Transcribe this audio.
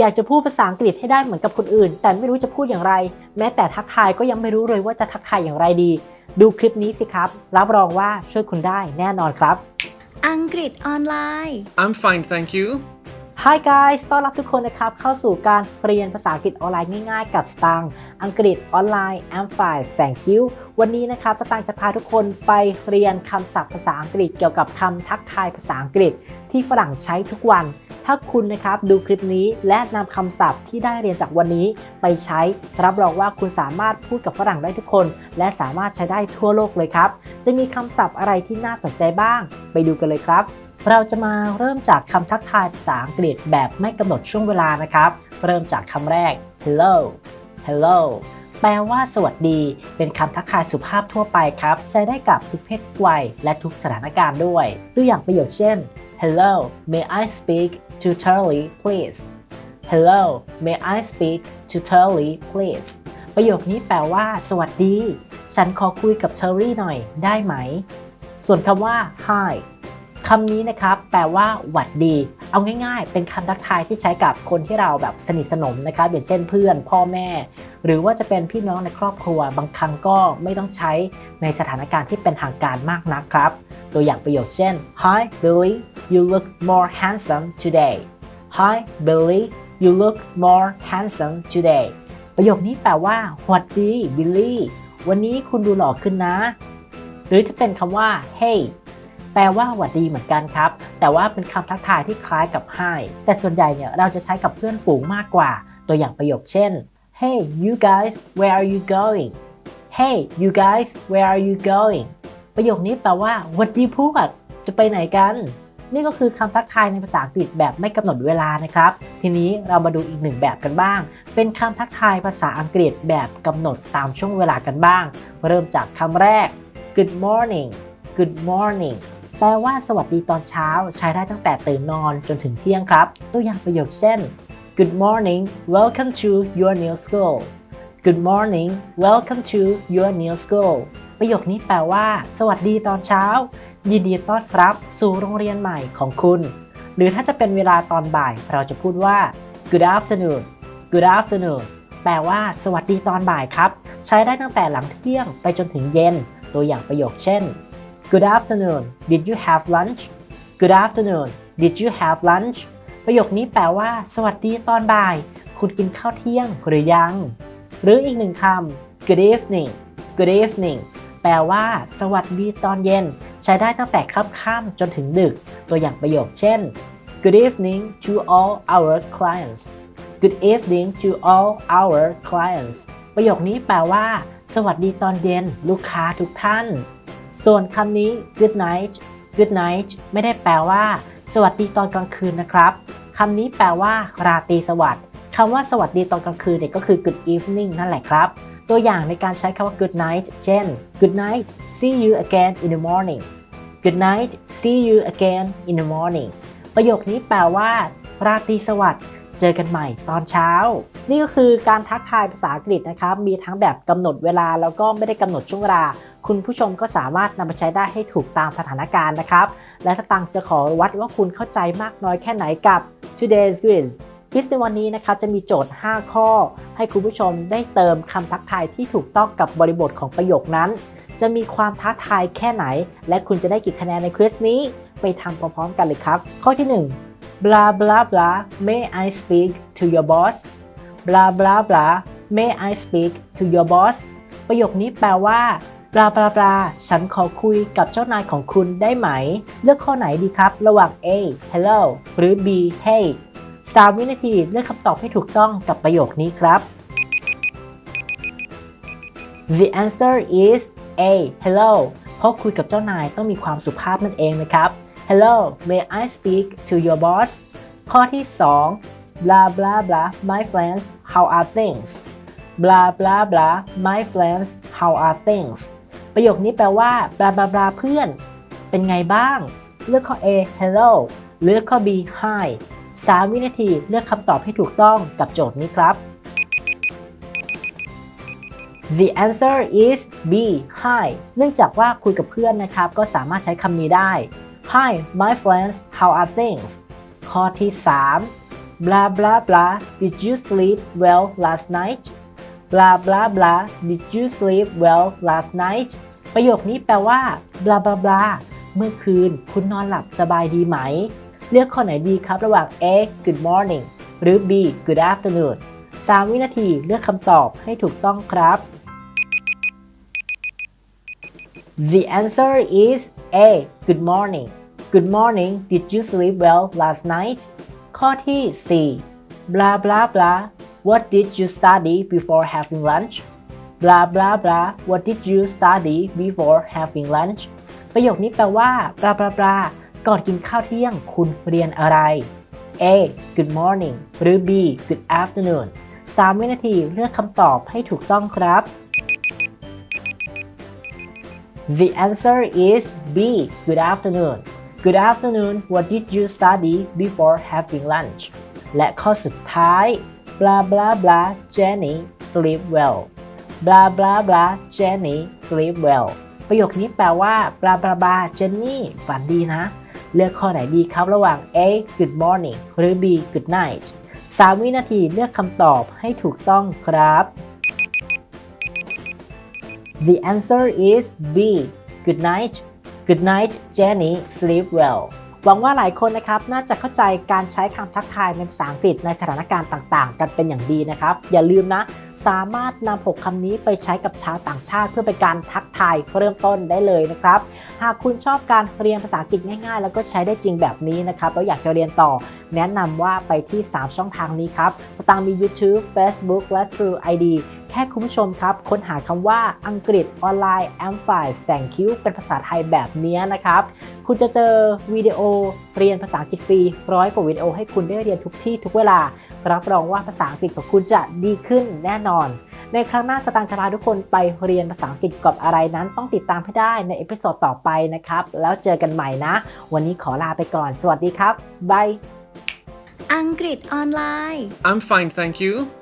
อยากจะพูดภาษาอังกฤษให้ได้เหมือนกับคนอื่น แต่ไม่รู้จะพูดอย่างไร แม้แต่ทักทายก็ยังไม่รู้เลยว่าจะทักทายอย่างไรดี ดูคลิปนี้สิครับ รับรองว่าช่วยคุณได้แน่นอนครับ อังกฤษออนไลน์ I'm fine, thank you. Hi guys ต้อนรับทุกคนนะครับ เข้าสู่การเรียนภาษาอังกฤษออนไลน์ง่ายๆ กับสตางค์อังกฤษออนไลน์ I'm fine thank you วันนี้นะครับสตางค์จะพาทุกคนไปเรียนคำศัพท์ภาษาอังกฤษเกี่ยวกับคำทักทายภาษาอังกฤษที่ฝรั่งใช้ทุกวัน ถ้าคุณนะครับดูคลิปนี้และนำคำศัพท์ที่ได้เรียนจากวันนี้ไปใช้ รับรองว่าคุณสามารถพูดกับฝรั่งได้ทุกคน และสามารถใช้ได้ทั่วโลกเลยครับ จะมีคำศัพท์อะไรที่น่าสนใจบ้าง ไปดูกันเลยครับ เราจะมาเริ่มจากคำทักทายภาษาอังกฤษแบบไม่กำหนดช่วงเวลานะครับ เริ่มจากคำแรก hello hello แปลว่าสวัสดี เป็นคำทักทายสุภาพทั่วไปครับ ใช้ได้กับทุกเพศวัยและทุกสถานการณ์ด้วย ตัวอย่างประโยคเช่น hello may I speak to Charlie please hello may I speak to Charlie please ประโยคนี้แปลว่า สวัสดี ฉันขอคุยกับเชอรี่หน่อยได้ไหม ส่วนคำว่า hi คำนี้นะครับ แปลว่าหวัดดี เอาง่ายๆ เป็นคำทักทายที่ใช้กับคนที่เราแบบสนิทสนมนะครับอย่างเช่นเพื่อน พ่อแม่ หรือว่าจะเป็นพี่น้องในครอบครัว บางครั้งก็ไม่ต้องใช้ในสถานการณ์ที่เป็นทางการมากนักครับ ตัวอย่างประโยคเช่น Hi Billy you look more handsome today Hi Billy you look more handsome today ประโยคนี้แปลว่าหวัดดีบิลลี่วันนี้คุณดูหล่อขึ้นนะ หรือจะเป็นคำว่า Hey แปลว่าหวัดดีเหมือนกันครับ แต่ว่าเป็นคำทักทายที่คล้ายกับ hi แต่ส่วนใหญ่เนี่ยเราจะใช้กับเพื่อนฝูงมากกว่า ตัวอย่างประโยคเช่น Hey you guys where are you going Hey you guys where are you going ประโยคนี้แปลว่าหวัดดีพวกจะไปไหนกัน นี่ก็คือคำทักทายในภาษาอังกฤษแบบไม่กำหนดเวลานะครับ ทีนี้เรามาดูอีกหนึ่งแบบกันบ้าง เป็นคำทักทายภาษาอังกฤษแบบกำหนดตามช่วงเวลากันบ้าง เริ่มจากคำแรก Good morning Good morning แปลว่าสวัสดีตอนเช้าใช้ได้ตั้งแต่ตื่นนอนจนถึงเที่ยงครับ ตัวอย่างประโยคเช่น Good morning welcome to your new school Good morning welcome to your new school ประโยคนี้แปลว่า สวัสดีตอนเช้า ยินดีต้อนรับสู่โรงเรียนใหม่ของคุณ หรือถ้าจะเป็นเวลาตอนบ่ายเราจะพูดว่า Good afternoon Good afternoon แปลว่า สวัสดีตอนบ่ายครับ ใช้ได้ตั้งแต่หลังเที่ยงไปจนถึงเย็น ตัวอย่างประโยคเช่น Good afternoon did you have lunch Good afternoon did you have lunch ประโยคนี้แปลว่า สวัสดีตอนบ่าย คุณกินข้าวเที่ยงหรือยัง หรืออีกหนึ่งคำ Good evening Good evening แปลว่า สวัสดีตอนเย็น ใช้ได้ตั้งแต่ค่ำๆจนถึงดึก ตัวอย่างประโยคเช่น Good evening to all our clients Good evening to all our clients ประโยคนี้แปลว่า สวัสดีตอนเย็นลูกค้าทุกท่าน ส่วนคำนี้ good night good night ไม่ได้แปลว่า สวัสดีตอนกลางคืนนะครับคำนี้แปลว่า ราตรีสวัสดิ์คำว่าสวัสดีตอนกลางคืนเนี่ยก็คือ good evening นั่นแหละครับ ตัวอย่างในการใช้คำว่า good night เช่น good night see you again in the morning good night see you again in the morning ประโยคนี้แปลว่า ราตรีสวัสดิ์เจอกันใหม่ตอนเช้า นี่ก็คือการทักทายภาษาอังกฤษนะครับ มีทั้งแบบกำหนดเวลาแล้วก็ไม่ได้กำหนดช่วงเวลา คุณผู้ชมก็สามารถนำไปใช้ได้ให้ถูกตามสถานการณ์นะครับ และสตังค์จะขอวัดว่าคุณเข้าใจมากน้อยแค่ไหนกับ today's quiz ควิสในวันนี้นะครับจะมีโจทย์ 5 ข้อ ให้คุณผู้ชมได้เติมคำทักทายที่ถูกต้องกับบริบทของประโยคนั้น จะมีความท้าทายแค่ไหน และคุณจะได้กี่คะแนนในควิสนี้ไปทำพร้อมๆกันเลยครับ ข้อที่ 1 blah blah blah may I speak to your boss blah blah blah may I speak to your boss ประโยคนี้แปลว่าบลาบลาบลาฉันขอคุยกับเจ้านายของคุณได้ไหม เลือกข้อไหนดีครับ ระหว่าง A hello หรือ B hey 3 วินาทีเลือกคำตอบให้ถูกต้องกับประโยคนี้ครับ The answer is A hello เพราะคุยกับเจ้านายต้องมีความสุภาพนั่นเองนะครับ Hello may I speak to your boss ข้อที่ 2 blah blah blah my friends how are things blah blah blah my friends how are things ประโยคนี้แปลว่า blah blah blah เพื่อน เป็นไงบ้าง เลือกข้อ A hello เลือกข้อ B hi 3 วินาทีเลือกคำตอบให้ถูกต้องกับโจทย์นี้ครับ The answer is B hi เนื่องจากว่าคุยกับเพื่อนนะครับ ก็สามารถใช้คำนี้ได้ Hi my friends how are things ข้อที่ 3 blah blah blah did you sleep well last night blah blah blah did you sleep well last night ประโยคนี้แปลว่า blah blah blah เมื่อคืนคุณนอนหลับสบายดีไหม เลือกข้อไหนดีครับ ระหว่าง A good morning หรือ B good afternoon 3 วินาทีเลือกคำตอบให้ถูกต้องครับ The answer is A good morning Good morning did you sleep well last night ข้อที่ 4 blah blah blah What did you study before having lunch blah blah blah What did you study before having lunch ประโยคนี้แปลว่า blah blah blah ก่อนกินข้าวเที่ยงคุณเรียนอะไร A good morning หรือ B good afternoon 3 วินาทีเลือกคำตอบให้ถูกต้องครับ The answer is B. Good afternoon. Good afternoon. What did you study before having lunch? และข้อสุดท้าย blah blah blah Jenny sleep well blah blah blah Jenny sleep well ประโยคนี้แปลว่า blah blah blah Jenny ฝันดีนะ เลือกข้อไหนดีครับระหว่าง A good morning หรือ B good night 3 วินาทีเลือกคำตอบให้ถูกต้องครับ The answer is B. Good night. Good night, Jenny. Sleep well. หวังว่าหลายคนนะครับน่าจะเข้าใจการใช้คำทักทายในภาษาอังกฤษในสถานการณ์ต่างๆ กันเป็นอย่างดีนะครับ อย่าลืมนะ สามารถนำ 6คำนี้ไปใช้กับชาวต่างชาติ เพื่อเป็นการทักทายเริ่มต้นได้เลยนะครับ หากคุณชอบการเรียนภาษาอังกฤษง่ายๆ แล้วก็ใช้ได้จริงแบบนี้นะครับแล้วอยากจะเรียนต่อ แนะนำว่าไปที่ 3 ช่องทางนี้ครับสตางมี YouTube Facebook และ True ID แค่คุณผู้ชมครับ ค้นหาคำว่าอังกฤษออนไลน์ a m p h i thank you เป็นภาษาไทยแบบนี้นะครับ คุณจะเจอวิดีโอเรียนภาษาอังกฤษฟรีร้อยกว่าวิดีโอให้คุณได้เรียนทุกที่ทุกเวลา รับรองว่าภาษาอังกฤษของคุณจะดีขึ้นแน่นอน ในครั้งหน้าสตางค์จะพาทุกคนไปเรียนภาษาอังกฤษกับอะไรนั้น ต้องติดตามให้ได้ในเอพิโซดต่อไปนะครับ แล้วเจอกันใหม่นะ วันนี้ขอลาไปก่อน สวัสดีครับบายอังกฤษออนไลน์ I'm fine, thank you.